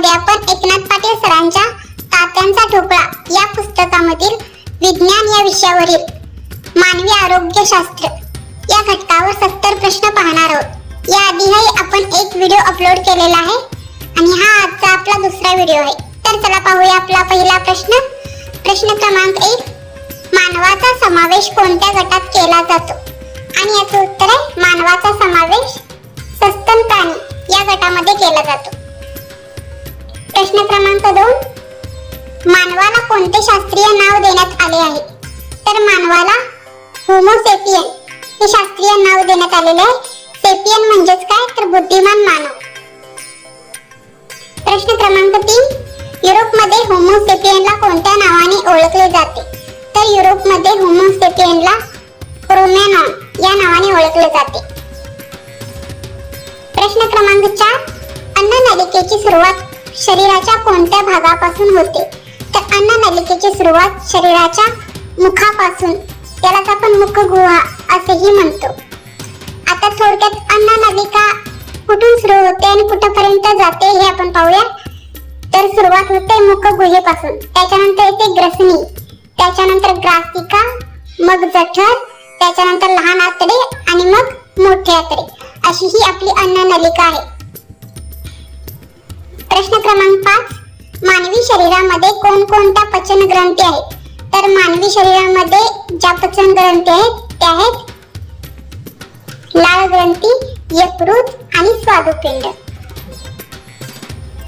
अध्यापन एकनाथ पाटील सरांच्या तात्यांचा ठोकळा या पुस्तकामधील विज्ञान या विषयावरील मानवी आरोग्यशास्त्र या घटकावर सत्तर प्रश्न पाहणार आहोत. या आधीही आपण एक व्हिडिओ अपलोड केलेला आहे आणि हा आजचा आपला दुसरा व्हिडिओ आहे. तर चला पाहूया आपला पहिला प्रश्न. प्रश्न क्रमांक एक मानवाचा समावेश कोणत्या गटात केला जातो? आणि याचं उत्तर आहे मानवाचा समावेश सस्तन प्राणी या गटामध्ये केला जातो. प्रश्न क्रमांक दोन. मानवाला कोणते शास्त्रीय नाव देण्यात आले आहे? तर मानवाला होमोसेपियन हे शास्त्रीय नाव देण्यात आलेले आहे. सेपियन म्हणजेच काय? तर बुद्धिमान मानव. प्रश्न क्रमांक तीन. युरोपमध्ये होमोसेपियनला कोणत्या नावाने ओळखले जाते? तर युरोपमध्ये होमोसेपियनला क्रोमॅनॉन या नावाने ओळखले जाते. प्रश्न क्रमांक चार. अन्न नलिकेची सुरुवात शरीराच्या कोणत्या भागापासून होते? तर अन्ननलिकेची सुरुवात शरीराच्या मुखापासून त्यालाच आपण मुखगुहा असेही म्हणतो. आता थोडक्यात अन्ननलिका कुठून सुरू होते आणि कुठपर्यंत जाते हे आपण पाहूया. तर सुरुवात होते मुख गुहेपासून त्याच्यानंतर येते ग्रसनी. त्याच्यानंतर ग्रासिका मग जठर त्याच्यानंतर लहान आतडे आणि मग मोठे आतडे. अशी ही आपली अन्ननलिका आहे. प्रश्न क्रमांक पाच. मानवी शरीरामध्ये कोणकोणत्या पचन ग्रंथी आहेत? तर मानवी शरीरामध्ये ज्या पचन ग्रंथी आहेत त्या आहेत लाळ ग्रंथी यकृत आणि स्वादुपिंड.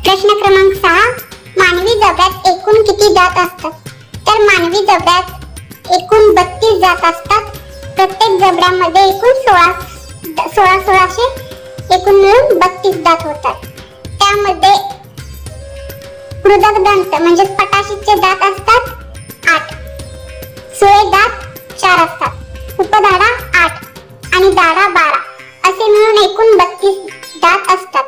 प्रश्न क्रमांक सहा. मानवी जबड्यात एकूण किती दात असतात? तर मानवी जबड्यात एकूण बत्तीस दात असतात. प्रत्येक जबड्यामध्ये एकूण सोळा सोळा सोळाशे एकूण मिळून बत्तीस दात होतात. त्यामध्ये मृदक दंत म्हणजे पटाशीचे दात असतात आठ. सुळे दात चार असतात. उपदाडा आठ. आणि दाडा बारा. असे मिळून एकूण बत्तीस दात असतात.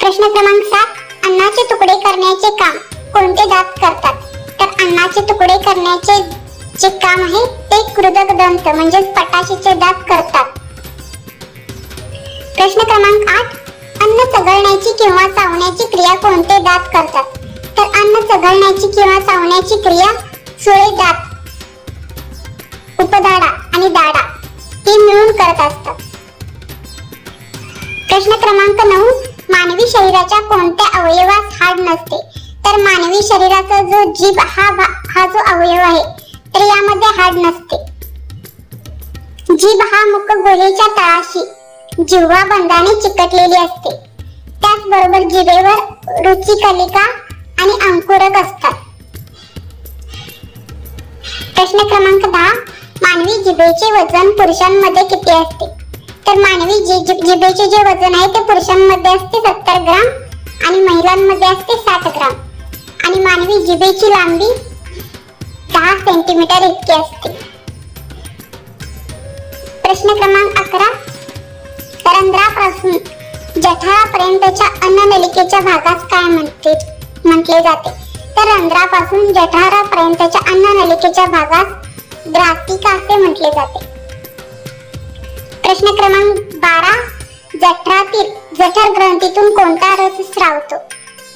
प्रश्न क्रमांक सात अन्नाचे तुकडे करण्याचे काम कोणते दात करतात? तर अन्नाचे तुकडे करण्याचे जे काम आहे ते कृदक दंत म्हणजे पटाशीचे दात करतात. प्रश्न क्रमांक आठ. अन्न चघळण्याची किंवा चावण्याची क्रिया कोणते दात करतात? तर अन्न चघळण्याची किंवा चावण्याची क्रिया सुळे दात उपदाडा आणि दाडा हे मिळून करत असतात. प्रश्न क्रमांक नऊ. मानवी शरीराच्या कोणत्या अवयवास हाड नसते? तर मानवी शरीराचा जो जीभ हा हा जो अवयव आहे तर यामध्ये हाड नसते. जीभ हा मुख गोलेच्या तळाशी जिव्हा बंधाने चिकटलेली असते. त्याचबरोबर जिभेवर रुचिकलिका आणि अंकुरक असतात. प्रश्न क्रमांक दहा. मानवी जिभेचे वजन पुरुषांमध्ये किती असते? तर मानवी जिभेचे जे वजन आहे ते पुरुषांमध्ये असते सत्तर ग्राम आणि महिलांमध्ये असते सात ग्राम. आणि मानवी जिभेची लांबी दहा सेंटीमीटर इतकी असते. प्रश्न क्रमांक अकरा. रंध्रापासून जठरापर्यंतच्या अन्ननलिकेच्या भागास काय म्हणते? म्हटले जाते. तर रंध्रापासून जठरापर्यंतच्या अन्ननलिकेच्या भागास ग्रासिका असे म्हटले जाते. प्रश्न क्रमांक बारा जठरातील जठर ग्रंथीतून कोणता रस स्रावतो?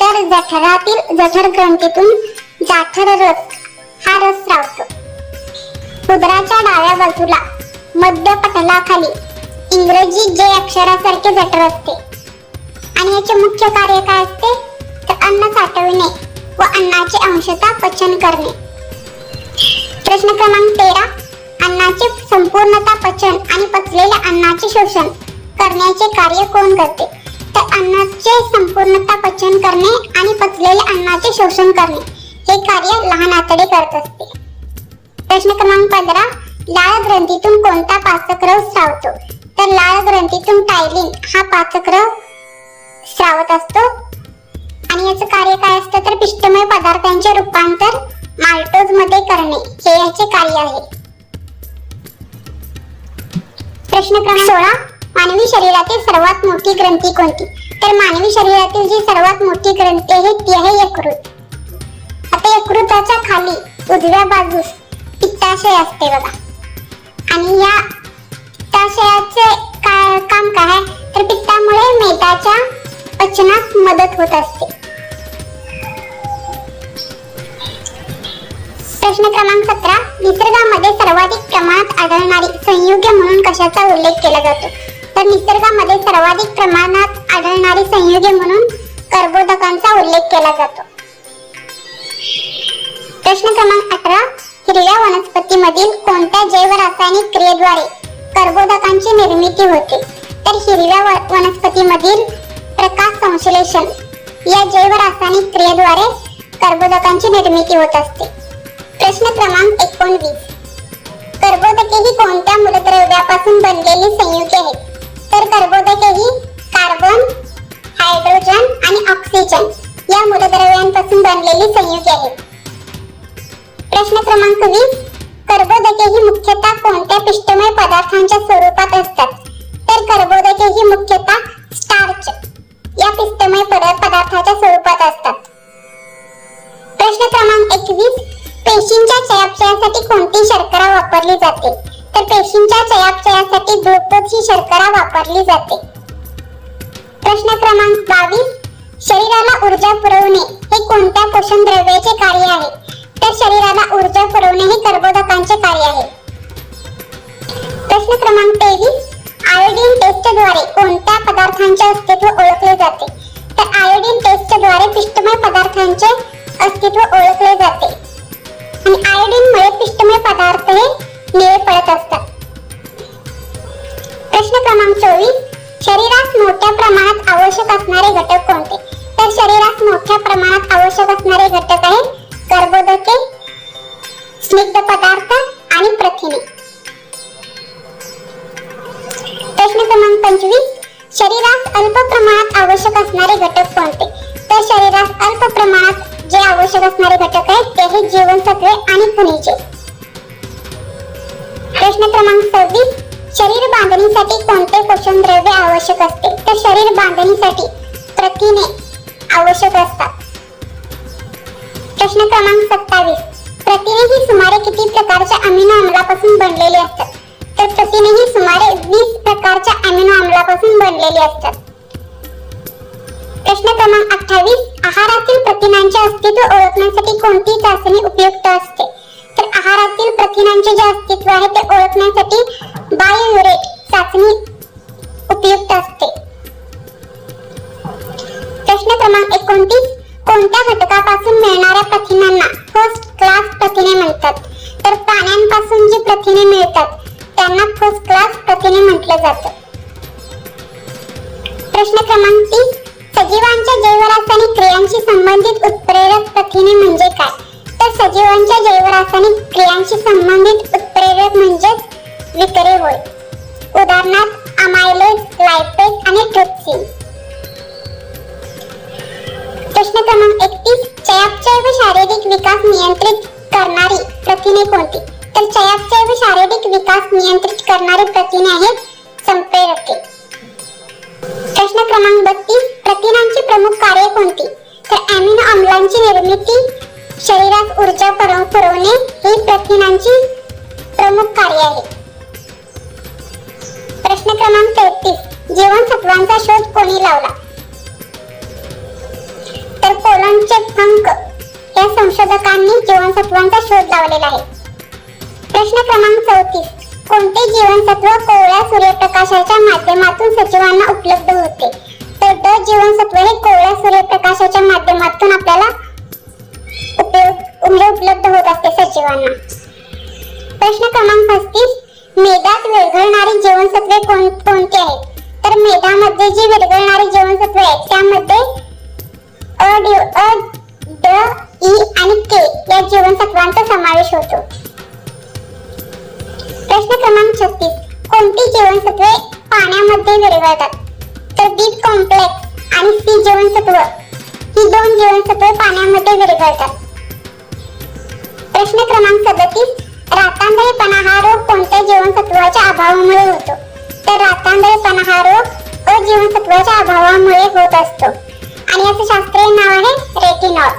तर जठरातील जठर ग्रंथीतून जाठर रस हा रस स्रावतो. उदराच्या डाव्या बाजूला मध्य पटलाखाली इंग्रजी जे अक्षरासारखे जठर असते. आणि याचे मुख्य कार्य काय असते? तर अन्न साठवणे व अन्नाचे अंशता पचन करणे. प्रश्न क्रमांक तेरा अन्नाचे संपूर्णता पचन आणि पचलेल्या अन्नाचे शोषण करण्याचे कार्य कोण करते? तर अन्नाचे संपूर्णता पचन करणे आणि पचलेल्या अन्नाचे शोषण करणे. हे कार्य लहान आतडे करत असते. प्रश्न क्रमांक पंधरा लाळ ग्रंथीतून कोणता पाचक रस स्रावतो तर लाळ ग्रंथीतून टायलिन हा पाचक्र स्रावत असतो. आणि याचं कार्य काय असतं तर पिष्टमय पदार्थांचे रूपांतर माल्टोजमध्ये करणे. हे याचे कार्य आहे. प्रश्न क्रमांक सोळा. मानवी शरीरातील सर्वात मोठी ग्रंथी कोणती? तर मानवी शरीरातील जी सर्वात मोठी ग्रंथी आहे ती आहे यकृत. आता यकृताच्या खाली उजव्या बाजूस पित्ताशय असते बघा. आणि या पित्ताशयाचे काम काय आहे? तर पित्तामुळे मेटाच्या पचनात मदत होत असते. प्रश्न क्रमांक सतरा. निसर्गामध्ये सर्वाधिक प्रमाणात आढळणारी संयुगे म्हणून कशाचा उल्लेख केला जातो? तर निसर्गामध्ये सर्वाधिक प्रमाणात आढळणारी संयुगे म्हणून कर्बोदकांचा उल्लेख केला जातो. प्रश्न क्रमांक अठरा. हिरव्या वनस्पतीमधील कोणत्या जैव रासायनिक क्रियेद्वारे कर्बोदकांची निर्मिती होते. तर हिरव्या वनस्पतीमधील प्रकाश संश्लेषण या जैव रासायनिक क्रियेद्वारे कर्बोदकांची निर्मिती होत असते. प्रश्न क्रमांक एकोणवीस. कर्बोदके ही कोणत्या मूलद्रव्यापासून बनलेली संयुगे आहेत? तर कर्बोदके ही कार्बन हायड्रोजन आणि ऑक्सिजन या मूलद्रव्यांपासून बनलेली संयुगे आहेत. प्रश्न क्रमांक वीस. कर्बोदके ही मुख्यतः कोणत्या पिष्टमय पदार्थांच्या स्वरूपात असतात? तर कर्बोदके ही मुख्यतः स्टार्च या पिष्टमय पदार्थाच्या स्वरूपात असतात. प्रश्न क्रमांक एकवीस. पेशींच्या चयापचयासाठी कोणती शर्करा वापरली जाते? तर पेशींच्या चयापचयासाठी ग्लुकोज ही शर्करा वापरली जाते. प्रश्न क्रमांक बावीस. शरीराला ऊर्जा पुरवणे हे कोणत्या पोषण द्रव्याचे कार्य आहे? तर शरीराला ऊर्जा पुरवणे हे कर्बोदकांचे कार्य आहे. प्रश्न क्रमांक तेवीस. आयोडीन टेस्टद्वारे कोणत्या पदार्थांचे अस्तित्व ओळखले जाते? तर आयोडीन टेस्टद्वारे पिष्टमय पदार्थांचे अस्तित्व ओळखले जाते. आणि आयोडीनमुळे पिष्टमय पदार्थ हे निळे पडत असतात. प्रश्न क्रमांक चोवीस. शरीरास मोठ्या प्रमाणात आवश्यक असणारे घटक कोणते? तर शरीरास मोठ्या प्रमाणात आवश्यक असणारे घटक आहेत कर्बोदके स्निग्ध पदार्थ आणि प्रथिने. प्रश्न क्रमांक पंचवीस शरीरास अल्प प्रमाणात आवश्यक असणारे घटक कोणते? तर शरीरास अल्प प्रमाणात जे आवश्यक असणारे घटक आहेत ते हे जीवनसत्वे आणि खनिजे प्रश्न क्रमांक सव्वीस शरीर बांधणीसाठी कोणते पोषण द्रव्य आवश्यक असते? तर शरीर बांधणीसाठी प्रथिने आवश्यक असतात. प्रश्न क्रमांक सत्तावीस. प्रथिने ही सुमारे किती प्रकारच्या अमिनो आम्लापासून बनलेली असतात? तर प्रथिने ही सुमारे वीस प्रकारच्या अमिनो आम्लापासून बनलेली असतात. प्रश्न क्रमांक अठ्ठावीस. आहारातील प्रथिनांचे अस्तित्व ओळखण्यासाठी कोणती चाचणी उपयुक्त असते? तर आहारातील प्रथिनांचे जे अस्तित्व आहे ते ओळखण्यासाठी बायोयुरेट चाचणी उपयुक्त असते. प्रश्न क्रमांक एकोणतीस. कोणत्या घटकापासून मिळणाऱ्या प्रथिनांना फर्स्ट क्लास प्रथिने म्हणतात? तर प्राण्यांपासून जी प्रथिने मिळतात त्यांना फर्स्ट क्लास प्रथिने म्हटलं जातं. प्रश्न क्रमांक तीस सजीवांच्या जैवरासायनिक क्रियांशी संबंधित उत्प्रेरक प्रथिने म्हणजे काय? तर सजीवांच्या जैवरासायनिक क्रियांशी संबंधित उत्प्रेरक म्हणजे विकरे होय. उदाहरणार्थ अमायलेज लायपेज आणि ट्रिप्सिन प्रश्न क्रमांक एकतीस चयापचय व शारीरिक विकास नियंत्रित करणारी प्रथिने कोणती? तर चयापचय व शारीरिक विकास नियंत्रित करणारी प्रथिने आहेत संप्रेरके. प्रश्न क्रमांक बत्तीस प्रथिनांची प्रमुख कार्ये कोणती? तर अमिनो आम्लांची निर्मिती शरीरात ऊर्जा पुरवणे ही प्रथिनांची प्रमुख कार्य आहे प्रश्न क्रमांक तेहतीस जीवनसत्वांचा शोध कोणी लावला? तर कोलनचे फंक या संशोधकांनी जीवनसत्वांचा शोध लावलेला आहे. प्रश्न क्रमांक चौतीस. कोणते जीवनसत्व कोवळ्या सूर्यप्रकाशाच्या माध्यमातून सजीवांना उपलब्ध होते? तर ड जीवनसत्व हे कोवळ्या सूर्यप्रकाशाच्या माध्यमातून आपल्याला उपयोग म्हणजे उपलब्ध होत असते सजीवांना. प्रश्न क्रमांक पस्तीस. मेदात विरघळणारी जीवनसत्वे कोण कोणती आहेत? तर मेदामध्ये जी विरघळणारी जीवनसत्वे आहेत त्यामध्ये आढळतात तर बीट कॉम्प्लेक्स आणि सी जीवनसत्व ही दोन जीवनसत्व पाण्यामध्ये विरघळतात. प्रश्न क्रमांक सदतीस रातांधळेपणा हा रोग कोणत्या जीवनसत्वाच्या अभावामुळे होतो? तर रातांधळेपणा हा रोग अजीवनसत्वाच्या अभावामुळे होत असतो. आणि याचं शास्त्रीय नाव आहे रेटिनॉल.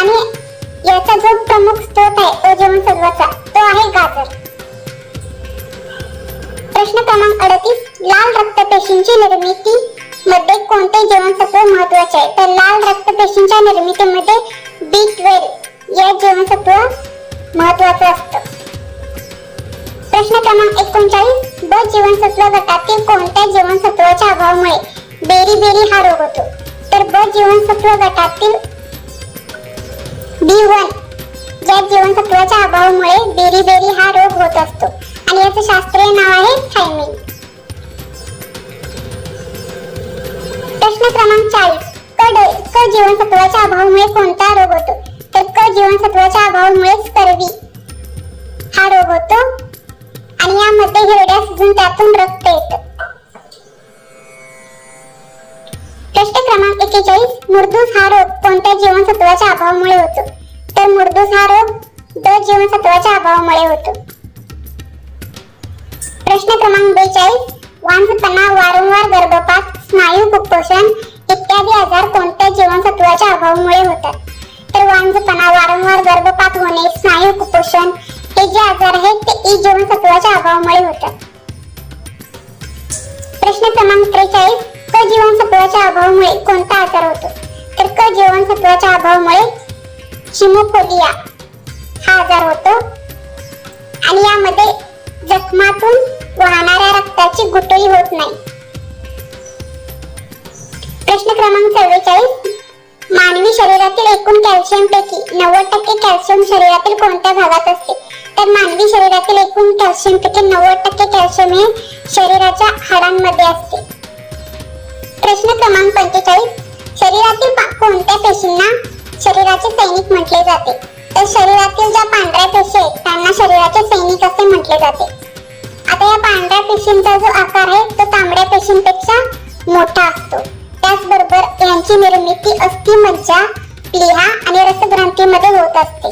आणि याचा जो प्रमुख स्रोत आहे अजीवनसत्वाचा तो आहे गाजर. प्रश्न क्रमांक अडतीस लाल रक्तपेशींची निर्मिती मध्ये कोणते जीवनसत्व महत्त्वाचे आहे? तर लाल रक्तपेशींच्या निर्मितीमध्ये बी ट्वेल्व या जीवनसत्व महत्वाचं असतं. प्रश्न क्रमांक एकोणचाळीस. ब जीवनसत्व गटातील कोणत्या जीवनसत्वाच्या अभावामुळे बेरी बेरी हा रोग होतो? तर ब जीवनसत्व गटातील बी वन या जीवनसत्वाच्या अभावामुळे बेरी बेरी हा रोग होत असतो. आणि याचं शास्त्रीय नाव आहे थायमिन. प्रश्न क्रमांक चाळीस. क क जीवनसत्वाच्या अभावामुळे कोणता रोग होतो? तर क जीवनसत्वाच्या अभावामुळे स्कर्वी हा रोग होतो. आणि यामध्ये हिरड्या सुजून त्यातून रक्त येतं. प्रश्न क्रमांक एकेचाळीस मुर्दूस हा रोग कोणत्या जीवनसत्वाच्या अभावामुळे होतो? तर मुर्दूस हा रोग द जीवनसत्वाच्या अभावामुळे होतो. प्रश्न क्रमांक बेचाळीस. वांझपणा वारंवार गर्भपात स्नायू कुपोषण इत्यादी आजार कोणत्या जीवनसत्वाच्या अभावामुळे होतात? तर वांझपणा वारंवार गर्भपात होणे स्नायू कुपोषण हे जे आजार आहेत ते ई जीवनसत्वाच्या अभावामुळे होतात. प्रश्न क्रमांक त्रेचाळीस क जीवनसत्वाच्या अभावामुळे कोणता आजार होतो? तर क जीवनसत्वाच्या अभावामुळे चिमोफोलिया हा आजार होतो. आणि यामध्ये जखमातून वाहणाऱ्या रक्ताची गुटळी होत नाही. प्रश्न क्रमांक चव्वेचाळीस. मानवी शरीरातील एकूण कॅल्शियम पैकी नव्वद टक्के कॅल्शियम शरीरातील कोणत्या भागात असते? तर मानवी शरीरातील एकूण कॅल्शियम पैकी नव्वद टक्के कॅल्शियम हे शरीराच्या हाडांमध्ये असते. प्रश्न क्रमांक पंचेचाळीस. शरीरातील कोणत्या पेशींना शरीराचे सैनिक म्हटले जाते? तर शरीरातील ज्या पांढऱ्या पेशी आहेत त्यांना शरीराचे सैनिक असे म्हटले जाते. आता या पांढऱ्या पेशींचा जो आकार आहे तो तांबड्या पेशींपेक्षा मोठा असतो. त्याचबरोबर यांची निर्मिती अस्थिमज्जा प्लिहा आणि रसग्रंथीमध्ये होत असते.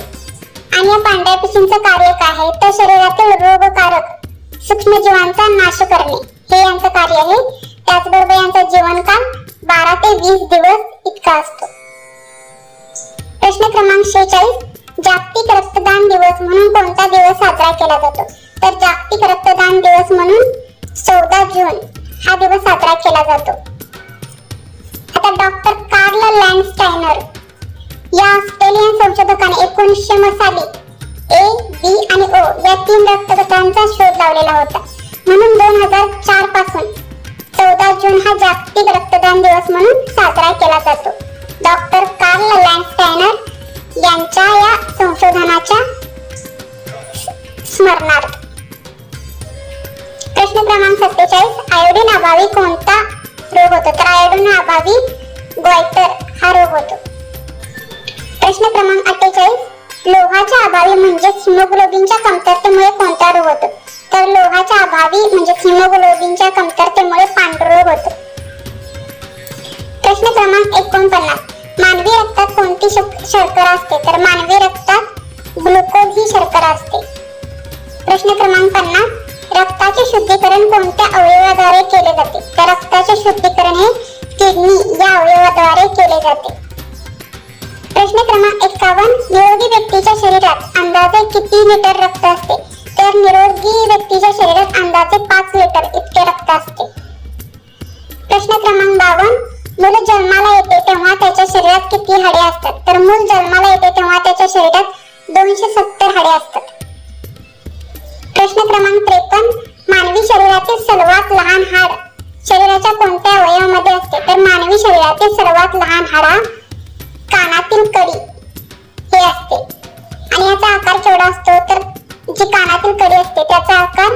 आणि या पांढऱ्या पेशींचं कार्य काय आहे तर शरीरातील रोगकारक सूक्ष्मजीवांचा नाश करणे. हे यांचं कार्य आहे. त्याचबरोबर यांचा जीवनकाल बारा ते वीस दिवस इतका असतो. प्रश्न क्रमांक शेहेचाळीस जागतिक रक्तदान दिवस म्हणून कोणता दिवस साजरा केला जातो? तर जागतिक रक्तदान दिवस म्हणून चौदा जून हा दिवस साजरा केला जातो. आता डॉक्टर कार्ल लँडस्टायनर. या ऑस्ट्रेलियन संशोधकाने एकोणीसशे साली ए बी आणि ओ या तीन रक्तगटांचा शोध लावलेला होता. म्हणून दोन हजार चारपासून चौदा जून हा जागतिक रक्तदान दिवस म्हणून साजरा केला जातो. डॉक्टर कार्ल लँडस्टायनर यांच्या या संशोधनाच्या स्मरणार्थ. प्रश्न क्रमांक सत्तेचाळीस आयोडीन अभावी कोणता रोग होतो त्रायडोना अभावी गोयटर हा रोग होतो प्रश्न क्रमांक अठ्ठेचाळीस. लोहाच्या अभावी म्हणजे हिमोग्लोबिनच्या कमतरतेमुळे कोणता रोग होतो तर लोहाच्या अभावी म्हणजे हिमोग्लोबिनच्या कमतरतेमुळे पांढरोग होतो प्रश्न क्रमांक एकोणपन्नास. मानवी रक्तात कोणती शर्करा असते? तर मानवी रक्तात ग्लुकोज ही शर्करा असते. प्रश्न क्रमांक पन्नास. रक्ताचे शुद्धीकरण कोणत्या अवयवाद्वारे केले जाते? तर रक्ताचे शुद्धीकरण हे किडनी या अवयवाद्वारे केले जाते. प्रश्न क्रमांक एकावन्न निरोगी व्यक्तीच्या शरीरात अंदाजे किती लिटर रक्त असते? तर निरोगी व्यक्तीच्या शरीरात अंदाजे पाच लिटर इतके रक्त असते. प्रश्न क्रमांक बावन्न. मूल जन्माला येते तेव्हा त्याच्या शरीरात किती हाडे असतात? तर मूल जन्माला येते तेव्हा त्याच्या शरीरात दोनशे सत्तर हाडे असतात. प्रश्न क्रमांक त्रेपन्न मानवी शरीराचे सर्वात लहान हाड. शरीराच्या कोणत्या अवयवामध्ये असते? तर मानवी शरीराचे सर्वात लहान हाडा कानातील कडी हे असते. आणि याचा आकार केवढा असतो? तर जी कानातील कडी असते त्याचा आकार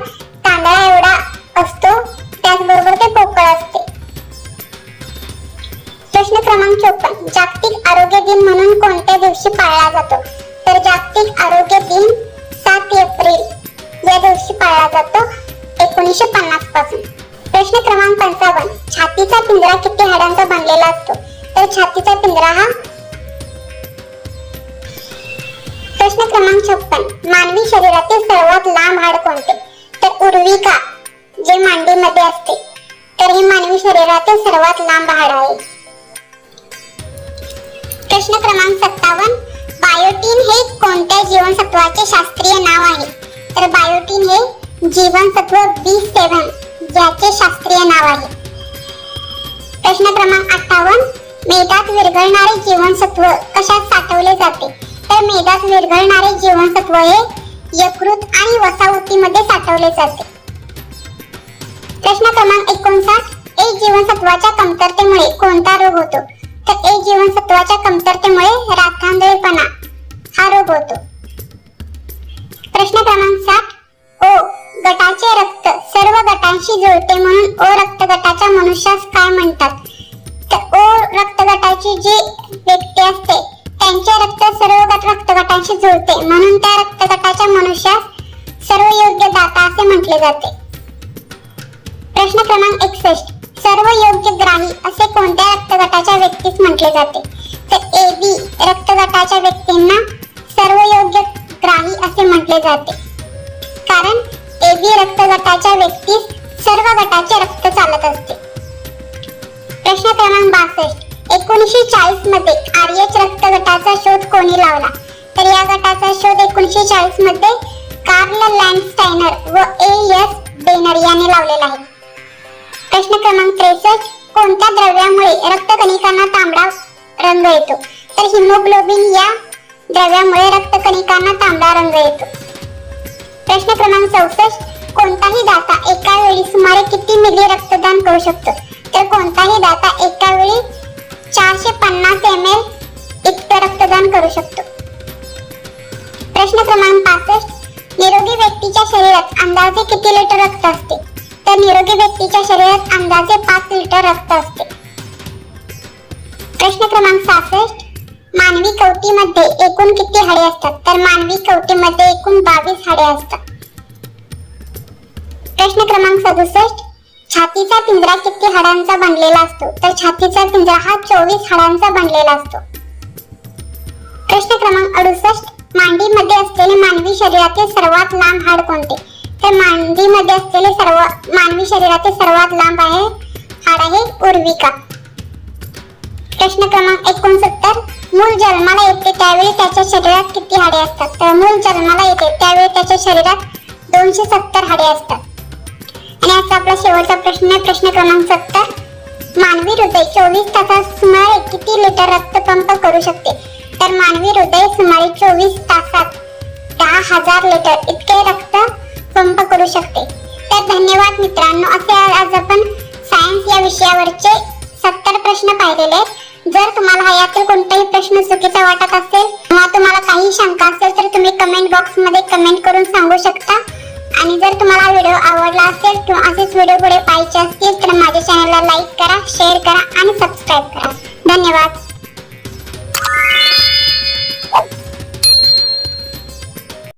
मध्ये असते. तर हे मानवी शरीरातील सर्वात लांब हाड आहे. प्रश्न क्रमांक सत्तावन्न बायोटीन हे कोणत्या जीवनसत्वाचे शास्त्रीय नाव आहे? तर बायोटीन हे जीवनसत्व बी सेव्हन ज्याचे शास्त्रीय नाव आहे. प्रश्न क्रमांक अठ्ठावन्न मेदात विरघळणारे जीवनसत्व कशात साठवले जाते? तर मेदात विरघळणारे जीवनसत्व हे यकृत आणि वसाहतीमध्ये साठवले जाते. प्रश्न क्रमांक एकोणसाठ. ए जीवनसत्वाच्या कमतरतेमुळे कोणता रोग होतो? तर ए जीवनसत्वाच्या कमतरतेमुळे राखांदळपणा हा रोग होतो. प्रश्न क्रमांक सात. ओ गटाचे रक्त सर्व गटांशी जुळते म्हणून ओ रक्त गटाच्या मनुष्यास काय म्हणतात? तर ओ रक्त गटाची जी व्यक्ती असते त्यांचे रक्त सर्व गट रक्त गटांशी जुळते म्हणून त्या रक्त गटाच्या मनुष्यास सर्व योग्य दाता असे म्हटले जाते. प्रश्न क्रमांक एकसष्ट. सर्व योग्य ग्राही असे कोणत्या रक्तगटाच्या व्यक्तीस म्हटले जाते? तर ए बी रक्तगटाच्या व्यक्तींना सर्व योग्य ग्राही असे म्हटले जाते. कारण ए बी रक्तगटाच्या व्यक्तीस सर्व गटाचे रक्त चालत असते. प्रश्न क्रमांक बासष्ट. एकोणीसशे चाळीसमध्ये आर्यच रक्तगटाचा शोध कोणी लावला? तर या गटाचा शोध एकोणीसशे चाळीसमध्ये कार्ल लँडस्टायनर व ए एस बेनर यांनी लावलेला आहे. प्रश्न क्रमांक त्रेसष्ट. कोणत्या द्रव्यामुळे रक्तकणिकांना तांबडा रंग येतो? तर हिमोग्लोबिन या द्रव्यामुळे रक्तकणिकांना तांबडा रंग येतो. प्रश्न क्रमांक चौसष्ट. कोणताही दाता एका वेळी सुमारे किती मिली रक्तदान करू शकतो? तर कोणताही दाता एका वेळी चारशे पन्नास एम एल इतकं रक्तदान करू शकतो. प्रश्न क्रमांक पासष्ट. निरोगी व्यक्तीच्या शरीरात अंदाजे किती लिटर रक्त असते? तर निरोगी व्यक्तीच्या शरीरात अंदाजे पाच लिटर रक्त असते. प्रश्न क्रमांक सहासष्ट. मानवी कवटीमध्ये एकूण किती हाडे असतात? तर मानवी कवटीमध्ये एकूण बावीस हाडे असतात. प्रश्न क्रमांक सदुसष्ट. छातीचा पिंजरा किती हाडांचा बनलेला असतो? तर छातीचा पिंजरा हा चोवीस हाडांचा बनलेला असतो. प्रश्न क्रमांक अडुसष्ट. मांडीमध्ये असलेले मानवी शरीरातील सर्वात लांब हाड कोणते? तर मांडीमध्ये असलेले सर्व मानवी शरीराचे सर्वात लांब आहे. हाड आहे उर्विका. प्रश्न क्रमांक एकोणसत्तर. मूल जन्माला येते त्यावेळी त्याच्या शरीरात किती हाडे असतात? तर मूल जन्माला येते त्यावेळी त्याच्या शरीरात दोनशे सत्तर हाडे असतात. आणि आता आपला शेवटचा प्रश्न आहे प्रश्न क्रमांक सत्तर. मानवी हृदय चोवीस तासात सुमारे किती लिटर रक्त पंप करू शकते? तर मानवी हृदय सुमारे चोवीस तासात दहा हजार लिटर इतके रक्त पंप करू शकते. तर धन्यवाद मित्रांनो असे आज आपण सायन्स या विषयावरचे सत्तर प्रश्न पाहिलेले जर तुम्हाला यातील कोणताही प्रश्न चुकीचा वाटत असेल किंवा तुम्हाला काही शंका असेल तर तुम्ही कमेंट बॉक्समध्ये कमेंट करून सांगू शकता. आणि जर तुम्हाला व्हिडिओ आवडला असेल किंवा असेच व्हिडिओ पुढे पाहायचे असतील तर माझ्या चॅनलला लाईक करा शेअर करा आणि सबस्क्राईब करा. धन्यवाद.